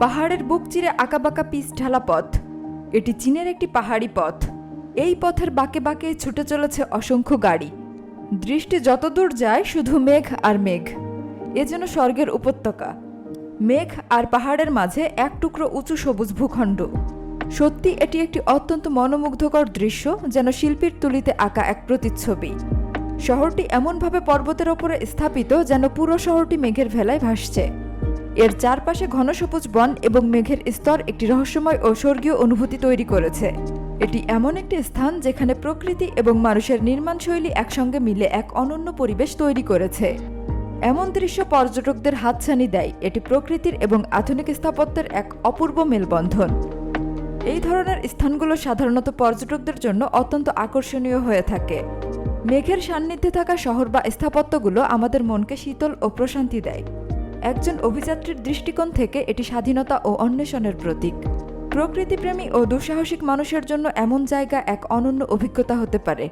পাহাড়ের বুক চিরে আঁকাবাঁকা পিচ ঢালা পথ। এটি চীনের একটি পাহাড়ি পথ। এই পথের বাঁকে বাঁকে ছুটে চলেছে অসংখ্য গাড়ি। দৃষ্টি যতদূর যায় শুধু মেঘ আর মেঘ। এ যেন স্বর্গের উপত্যকা। মেঘ আর পাহাড়ের মাঝে এক টুকরো উঁচু সবুজ ভূখণ্ড। সত্যি এটি একটি অত্যন্ত মনোমুগ্ধকর দৃশ্য যেন শিল্পীর তুলিতে আঁকা এক প্রতিচ্ছবি। শহরটি এমনভাবে পর্বতের ওপরে স্থাপিত যেন পুরো শহরটি মেঘের ভেলায় ভাসছে। এর চারপাশে ঘন সবুজ বন এবং মেঘের স্তর একটি রহস্যময় ও স্বর্গীয় অনুভূতি তৈরি করেছে। এটি এমন একটি স্থান যেখানে প্রকৃতি এবং মানুষের নির্মাণ শৈলী একসঙ্গে মিলে এক অনন্য পরিবেশ তৈরি করেছে। এমন দৃশ্য পর্যটকদের হাতছানি দেয়। এটি প্রকৃতির এবং আধুনিক স্থাপত্যের এক অপূর্ব মেলবন্ধন। এই ধরনের স্থানগুলো সাধারণত পর্যটকদের জন্য অত্যন্ত আকর্ষণীয় হয়ে থাকে। মেঘের সান্নিধ্যে থাকা শহর বা স্থাপত্যগুলো আমাদের মনকে শীতল ও প্রশান্তি দেয়। একজন অভিযাত্রীর দৃষ্টিকোণ থেকে এটি স্বাধীনতা ও অন্বেষণের প্রতীক। প্রকৃতিপ্রেমী ও দুঃসাহসিক মানুষের জন্য এমন জায়গা এক অনন্য অভিজ্ঞতা হতে পারে।